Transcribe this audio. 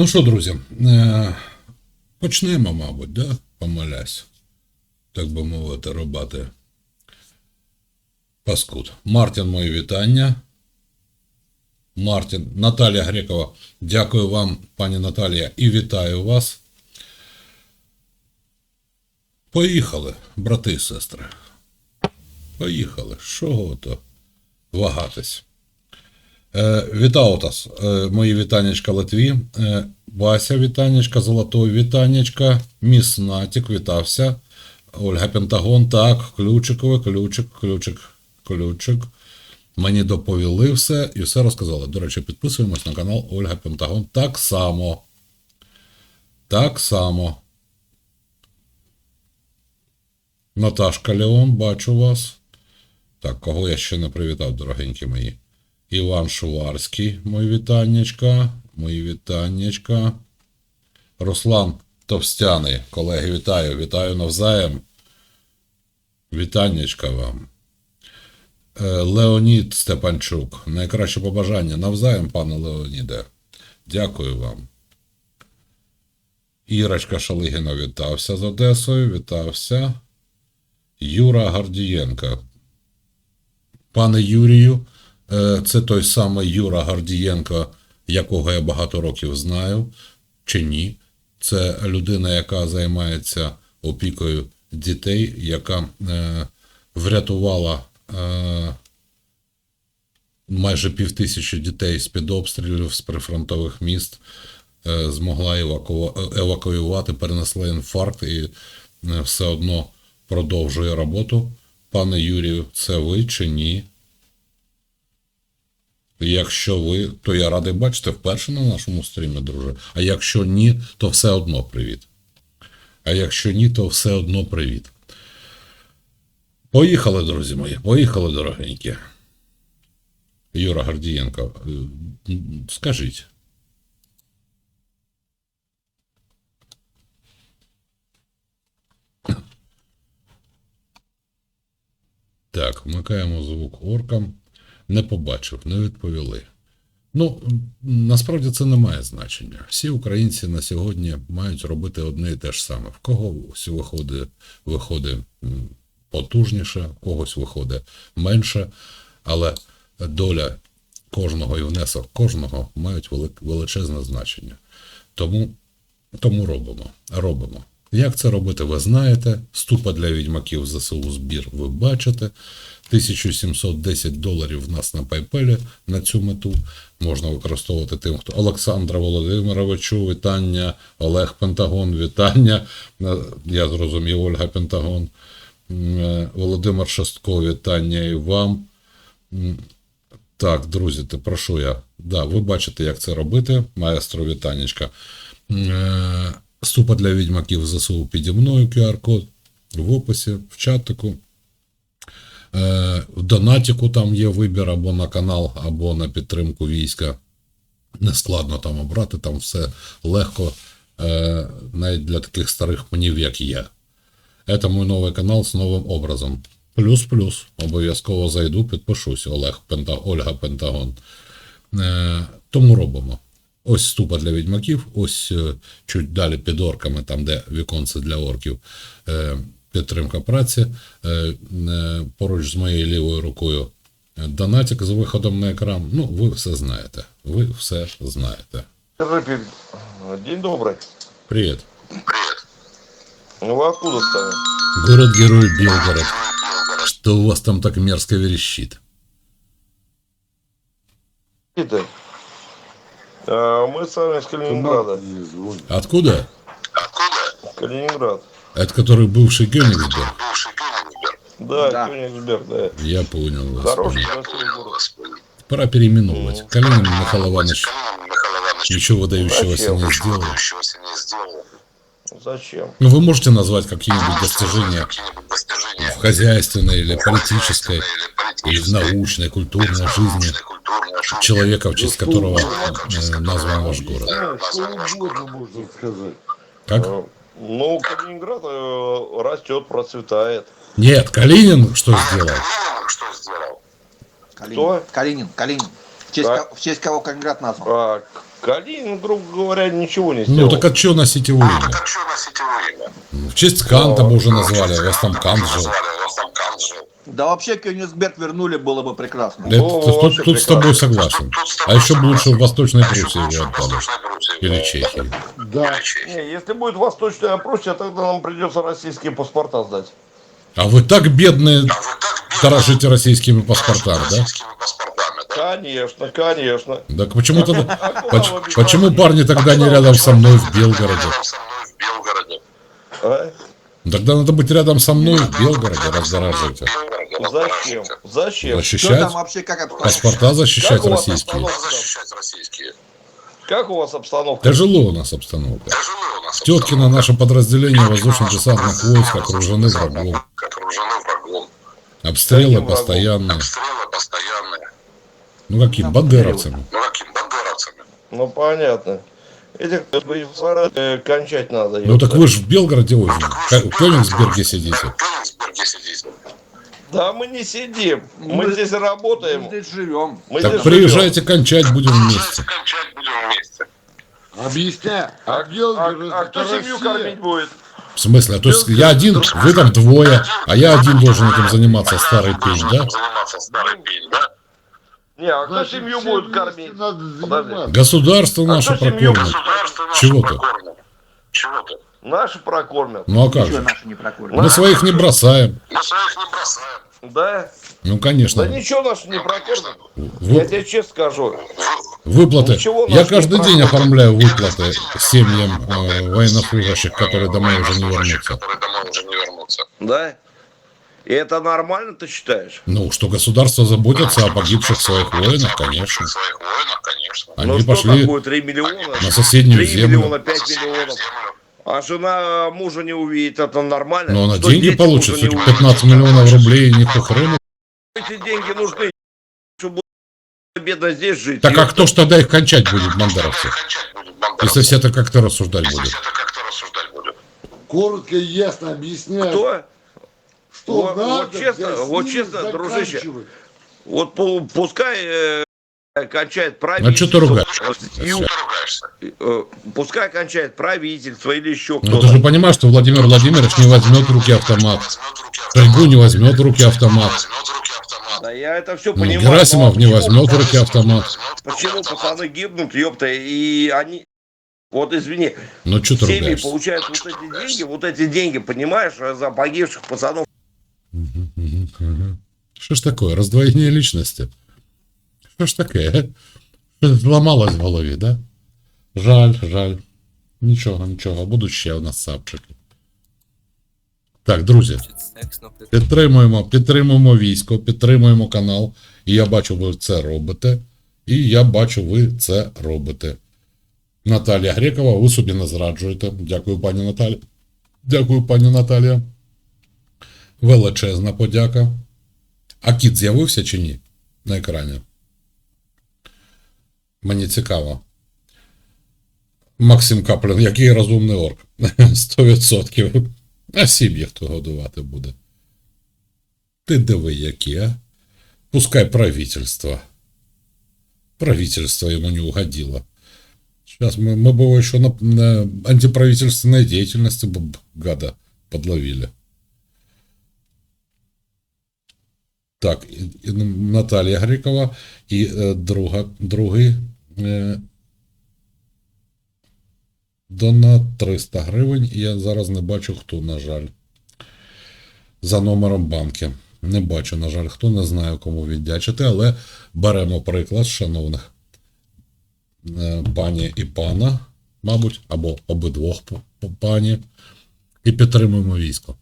Ну що, друзі, е, почнемо, мабуть, да? помилясь. Так би мовити, рубати паскуд. Мартін, мої вітання. Мартін, Наталія Грекова, дякую вам, пані Наталія, і вітаю вас. Поїхали, брати і сестри. Поїхали. Що то вагатись? Е, вітаю вас, е, мої вітаннячка Литві. Е, Вася вітаннячка, Золотой вітаннячка, Міс Натік, вітався. Ольга Пентагон, так, ключикове, ключик, ключик, ключик. Мені доповіли все і все розказали. До речі, підписуємось на канал Ольга Пентагон так само. Так само. Наташка Леон, бачу вас. Так, кого я ще не привітав, дорогенькі мої. Іван Шуварський, мої вітаннячка. Мої вітаннячка. Руслан Товстяний, колеги, вітаю, вітаю навзаєм. Вітаннячка вам. Е, Леонід Степанчук. Найкраще побажання. Навзаєм, пане Леоніде. Дякую вам. Ірочка Шалигіна вітався з Одесою. Вітався. Юра Гардієнко. Пане Юрію, е, це той самий Юра Гардієнко, якого я багато років знаю, чи ні. Це людина, яка займається опікою дітей, яка е, врятувала е, майже півтисячі дітей з-під обстрілів з прифронтових міст, е, змогла еваку... евакуювати, перенесла інфаркт і е, все одно продовжує роботу. Пане Юрію, це ви чи ні? Якщо ви, то я радий бачити вперше на нашому стрімі, друже. А якщо ні, то все одно привіт. А якщо ні, то все одно привіт. Поїхали, друзі мої, поїхали, дорогенькі. Юра Гордієнко, е, скажіть. Так, вмикаємо звук оркам. Не побачив, не відповіли. Ну, насправді це не має значення. Всі українці на сьогодні мають робити одне і те ж саме. В когось виходить, виходить потужніше, в когось виходить менше, але доля кожного і внесок кожного мають величезне значення. Тому, тому робимо. робимо. Як це робити, ви знаєте. Ступа для відьмаків ЗСУ збір ви бачите. 1710 доларів в нас на PayPal на цю мету. Можна використовувати тим, хто Олександра Володимировичу, вітання, Олег Пентагон, вітання. Я зрозумів, Ольга Пентагон, е, Володимир Шостко, вітання і вам. Так, друзі, ти прошу я. Да, ви бачите, як це робити. Маестро вітанечка. Ступа для відьмаків ЗСУ піді мною QR-код в описі, в чатику. Е, В донатіку там є вибір або на канал, або на підтримку війська. Не складно там обрати, там все легко, е, навіть для таких старих пнів, як я. Это мой новий канал з новим образом. Плюс-плюс. Обов'язково зайду, підпишусь. Олег Пента... Ольга Пентагон. Е, тому робимо. Ось ступа для відьмаків, ось е, чуть далі під орками, там, де віконце для орків, е, підтримка праці. Е, е, поруч з моєю лівою рукою е, донатик з виходом на екран. Ну, ви все знаєте. Ви все знаєте. Рыпи, день добрый. Привіт. Ну вы откуда стали? Город-герой Белгород. Что у вас там так мерзко верещит? Это. А, мы сами из Калининграда. Откуда? Калининград. Это который бывший Кёнигсберг? Да, Да. Кёнигсберг, да. Я понял вас. Хороший понял. Пора переименовывать. Калинин Михаил Иванович ничего выдающегося не сделал. Зачем? Ну, вы можете назвать какие-нибудь достижения в хозяйственной или политической, или в научной, культурной жизни человека, в честь которого э, назван ваш город? Как? Э, Ну, Калининград э, растет, процветает. Нет, Калинин что сделал? Калинин. Кто? Калинин, Калинин. В честь, ко- в честь кого Калининград назван? А, Калинин, грубо говоря, ничего не Ну сделал. так а чого носите его имя? Так что носите его имя? В честь Канта бы уже назвали, Честь вас там Кант жил. Да вообще Кёнигсберг вернули, было бы прекрасно. Это- О, тут, тут с тобой прекрасно. согласен. Тут с А тобой еще бы лучше в согласен. Восточной А еще Пруссии в отдали. Восточной Пруссии Или Чехии. Да. Не, если будет Восточная Пруссия, тогда нам придется российские паспорта сдать. А вы так бедные А бедно дорожите российскими паспортами, да? российскими паспортами, да? Конечно, конечно. Так почему тогда... А почему парни тогда не рядом со мной в Белгороде? А? Тогда надо быть рядом со мной в Белгороде раздораживать. В Зачем? Зачем? Что Защищать, там вообще, как обстоят? паспорта защищать Как российские. обстановка? Защищать российские. Как у вас обстановка? Тяжело у нас обстановка. Тяжело у нас Теткино наше подразделение воздушно-десантных войск окружены врагом. Окружены врагом. Обстрелы постоянные. Обстрелы постоянные. Ну каким? Бандеровцами. Ну каким бандеровцами? Ну понятно. Этих э, кончать надо. Ну так вы же в Белгороде, ой, в Кёнигсберге сидите. В Кёнигсберге сидите. Да мы не сидим. Мы, Мы- здесь работаем. Мы здесь живем. Мы Так здесь приезжайте кончать будем вместе. Кончать будем вместе. Объясняй. живем. А, А Белгород а- а кто это семью Россия. кормить будет? В смысле? А то есть я один, вы там двое, а я один должен этим заниматься, старый пень, да? старый пень, да? Не, а кто Значит, семью будет кормить? Надо Подожди. заниматься. Государство А наше прокормит. Чего-то. прокормит. Чего-то. Наши прокормят. Ну а как Ничего наши не прокормят. Мы своих не бросаем. Мы своих не бросаем. Да? Ну Да конечно. ничего наши не прокормят. Я Вы- тебе честно скажу. Выплаты. Ничего Я каждый день прокормит. оформляю выплаты семьям э, военнослужащих, которые домой уже не вернутся. Да? И это нормально, ты считаешь? Ну, что государство заботится о погибших своих воинах, конечно. Своих воинов, конечно. Они ну что пошли такое 3 миллиона? на соседнюю 3 землю. миллиона, 5 Соседнюю миллионов. А жена мужа не увидит, это нормально? Но она Что деньги получит, эти увидят? 15 миллионов рублей не хрена. Эти деньги нужны, чтобы бедно здесь жить. Так а кто ж тогда их кончать будет, бандеровцы. Если все это как-то рассуждать Если будут. все это как-то рассуждать будет. Коротко и ясно объясняй, Кто? что Вот- надо вот честно, вот честно, дружище. Вот пу- пускай э, кончает А правительство. что ты ругаешь? Ругаешься. э, пускай кончает правительство или еще Ну кто-то. ты же понимаешь, что Владимир Владимирович не возьмет в руки автомат. Шойгу не возьмет в руки автомат. Да я это все Ну, понимаю. Герасимов не возьмет в руки автомат. Почему пацаны гибнут, ёпта, и они... Вот извини, Ну что ты семьи ругаешься? получают вот эти деньги, вот эти деньги, понимаешь, за погибших пацанов. Что ж такое, раздвоение личности? Что ж такое, а? Что Сломалось в голове, да? Жаль, жаль. Нічого, нічого, будуть ще у нас сапчики. Так, друзі, підтримуємо, підтримуємо військо, підтримуємо канал. І я бачу, ви це робите. І я бачу, ви це робите. Наталія Грекова, ви собі не зраджуєте. Дякую, пані Наталі. Дякую, пані Наталія. Величезна подяка. А кіт з'явився чи ні на екрані? Мені цікаво. Максим Каплін, який розумний орк. 100%. А сім'ї хто годувати буде. Ти диви, які, а? Пускай правительство. Правительство ему не угодило. Сейчас мы, мы бы его еще на, на антиправительственной деятельности бы б- гада подловили. Так, і- і Наталія Грикова і е, друга, другий е, донат 300 гривень. Я зараз не бачу, хто, на жаль. За номером банки. Не бачу, на жаль, хто не знаю, кому віддячити, але беремо приклад шановних е, пані і пана, мабуть, або обидвох пані, і підтримуємо військо.